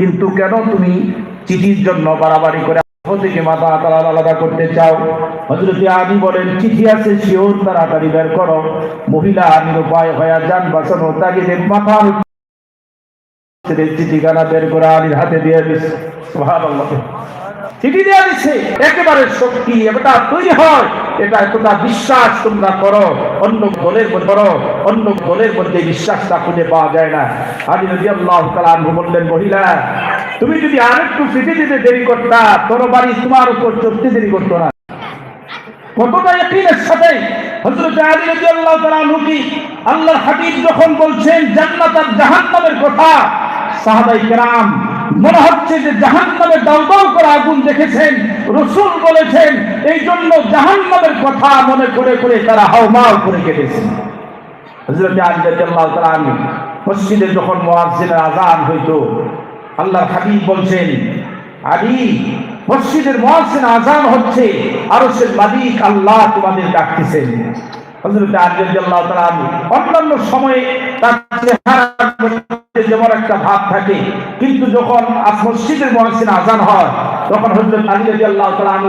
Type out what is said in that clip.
কিন্তু কেন তুমি চিঠির জন্য বাড়াবাড়ি করে থেকে মাথা তারা আলাদা করতে চাও? হজরত আমি বলেন, চিঠি আছে, শিওর, তাড়াতাড়ি বের করো। মহিলা নিরুপায় হয়ে যান, বাঁচানো তাকে মাথার একেবারে শক্তি বিশ্বাস তোমরা করো। অন্য দলের করো। অন্য দলের মধ্যে বিশ্বাসটা খুঁজে পাওয়া যায় না। আলী নদী আল্লাহ তালু বললেন, মহিলা, তুমি যদি আরেকটু চিঠি দিতে দেরি করতা, তোর বাড়ি তোমার উপর চলতে দেরি করতো না। কতটা ইয়াকিনের সাথে হযরত আলী রাদিয়াল্লাহু তাআলা আনহু কি হাবিব যখন বলছেন, জান্নাত আর জাহান্নামের কথা সাহাবাই মনে হচ্ছে যে দাউদাউ করে আগুন দেখেছেন, রসুল বলেছেন এই জন্য জাহান্নামের কথা মনে করে করে তারা হাওমাও করে মসজিদে যখন হইতো, আল্লাহর হাবিব বলছেন, আলী, মসজিদের আযান হচ্ছে আর সে মালিক আল্লাহ তোমাদের ডাকতেছেন। হযরত আলী রাদিয়াল্লাহু তাআলা আনহু অন্যান্য সময়ে তার মধ্যে যেমন একটা ভাব থাকে কিন্তু যখন মসজিদের আজান হয় তখন হজরত আলী আল্লাহ আনহু